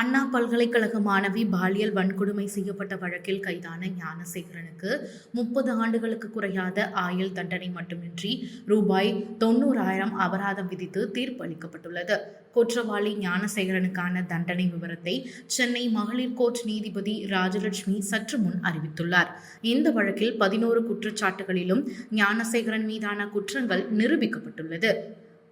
அண்ணா பல்கலைக்கழக மாணவி பாலியல் வன்கொடுமை செய்யப்பட்ட வழக்கில் கைதான ஞானசேகரனுக்கு முப்பது ஆண்டுகளுக்கு குறையாத ஆயுள் தண்டனை மட்டுமின்றி ரூபாய் தொண்ணூறாயிரம் அபராதம் விதித்து தீர்ப்பு அளிக்கப்பட்டுள்ளது குற்றவாளி ஞானசேகரனுக்கான தண்டனை விவரத்தை சென்னை மகளிர் கோர்ட் நீதிபதி ராஜலட்சுமி சற்று முன் அறிவித்துள்ளார். இந்த வழக்கில் பதினோரு குற்றச்சாட்டுகளிலும் ஞானசேகரன் மீதான குற்றங்கள் நிரூபிக்கப்பட்டுள்ளது.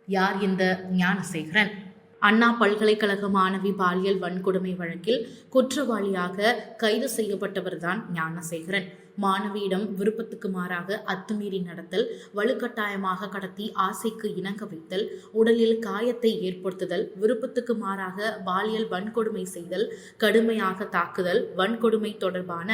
யார் இந்த ஞானசேகரன்? அண்ணா பல்கலைக்கழக மாணவி பாலியல் வன்கொடுமை வழக்கில் குற்றவாளியாக கைது செய்யப்பட்டவர்தான் ஞானசேகரன். மாணவியிடம் விருப்பத்துக்கு மாறாக அத்துமீறி நடத்தல் வலுக்கட்டாயமாக கடத்தி ஆசைக்கு இணங்க வைத்தல் உடலில் காயத்தை ஏற்படுத்துதல் விருப்பத்துக்கு மாறாக பாலியல் வன்கொடுமை செய்தல் கடுமையாக தாக்குதல் வன்கொடுமை தொடர்பான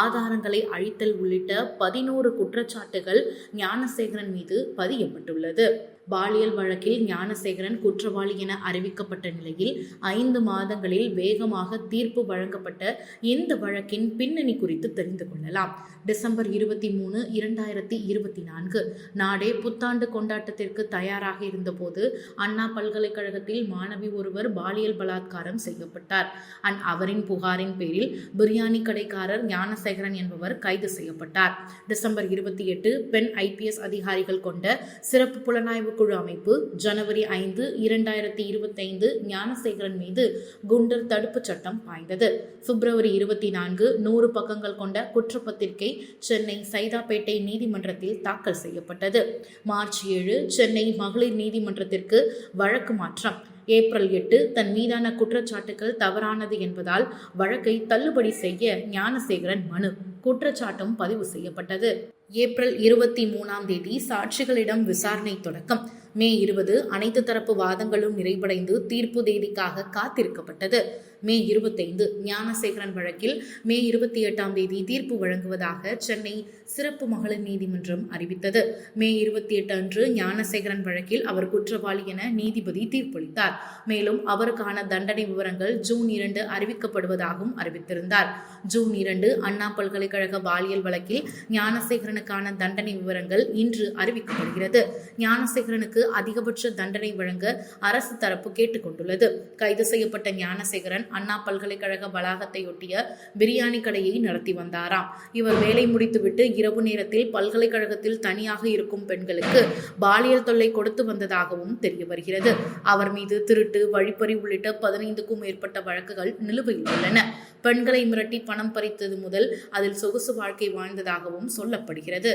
ஆதாரங்களை அழித்தல் உள்ளிட்ட பதினோரு குற்றச்சாட்டுகள் ஞானசேகரன் மீது பதியப்பட்டுள்ளது. பாலியல் வழக்கில் ஞானசேகரன் குற்றவாளி என அறிவிக்கப்பட்ட நிலையில் ஐந்து மாதங்களில் வேகமாக தீர்ப்பு வழங்கப்பட்ட இந்த வழக்கின் பின்னணி குறித்து தெரிந்து கொள்ளலாம். டிசம்பர் இருபத்தி மூணு இரண்டாயிரத்தி இருபத்தி நான்கு. நாடே புத்தாண்டு கொண்டாட்டத்திற்கு தயாராக இருந்தபோது அண்ணா பல்கலைக்கழகத்தில் மாணவி ஒருவர் பாலியல் பலாத்காரம் செய்யப்பட்டார். அண்ட் அவரின் புகாரின் பேரில் பிரியாணி கடைக்காரர் ஞானசேகரன் என்பவர் கைது செய்யப்பட்டார். டிசம்பர் இருபத்தி எட்டு பெண் ஐபிஎஸ் அதிகாரிகள் கொண்ட சிறப்பு புலனாய்வு குழு அமைப்பு ஜனவரி ஐந்து இரண்டாயிரத்தி இருபத்தைந்து ஞானசேகரன் மீது குண்டர் தடுப்புச் சட்டம் பாய்ந்தது. பிப்ரவரி இருபத்தி நான்கு நூறு பக்கங்கள் கொண்ட குற்றப்பத்திரிகை சென்னை சைதாப்பேட்டை நீதிமன்றத்தில் தாக்கல் செய்யப்பட்டது. மார்ச் ஏழு சென்னை மகளிர் நீதிமன்றத்திற்கு வழக்கு மாற்றம். ஏப்ரல் எட்டு தன் மீதான குற்றச்சாட்டுகள் தவறானது என்பதால் வழக்கை தள்ளுபடி செய்ய ஞானசேகரன் மனு. குற்றச்சாட்டும் பதிவு செய்யப்பட்டது. ஏப்ரல் இருபத்தி மூணாம் தேதி சாட்சிகளிடம் விசாரணை தொடக்கம். மே இருபது அனைத்து தரப்பு வாதங்களும் நிறைவடைந்து தீர்ப்பு தேதிக்காக காத்திருக்கப்பட்டது. மே இருபத்தைந்து ஞானசேகரன் வழக்கில் மே இருபத்தி எட்டாம் தேதி தீர்ப்பு வழங்குவதாக சென்னை சிறப்பு மகளிர் நீதிமன்றம் அறிவித்தது. மே இருபத்தி எட்டு அன்று ஞானசேகரன் வழக்கில் அவர் குற்றவாளி என நீதிபதி தீர்ப்பளித்தார். மேலும் அவருக்கான தண்டனை விவரங்கள் ஜூன் இரண்டு அறிவிக்கப்படுவதாகவும் அறிவித்திருந்தார். ஜூன் இரண்டு அண்ணா பல்கலைக்கழக பாலியல் வழக்கில் ஞானசேகரனுக்கான தண்டனை விவரங்கள் இன்று அறிவிக்கப்படுகிறது. ஞானசேகரனுக்கு அதிகபட்ச தண்டனை வழங்க அரசு தரப்பு கேட்டுக்கொண்டுள்ளது. கைது செய்யப்பட்ட ஞானசேகரன் அண்ணா பல்கலைக்கழக வளாகத்தையொட்டிய பிரியாணி கடையை நடத்தி வந்தாராம். இவர் வேலை முடித்துவிட்டு இரவு நேரத்தில் பல்கலைக்கழகத்தில் தனியாக இருக்கும் பெண்களுக்கு பாலியல் தொல்லை கொடுத்து வந்ததாகவும் தெரிய வருகிறது. அவர் மீது திருட்டு வழிப்பறி உள்ளிட்ட பதினைந்துக்கும் மேற்பட்ட வழக்குகள் நிலுவையில் உள்ளன. பெண்களை மிரட்டி பணம் பறித்தது முதல் அதில் சொகுசு வாழ்க்கை வாழ்ந்ததாகவும் சொல்லப்படுகிறது.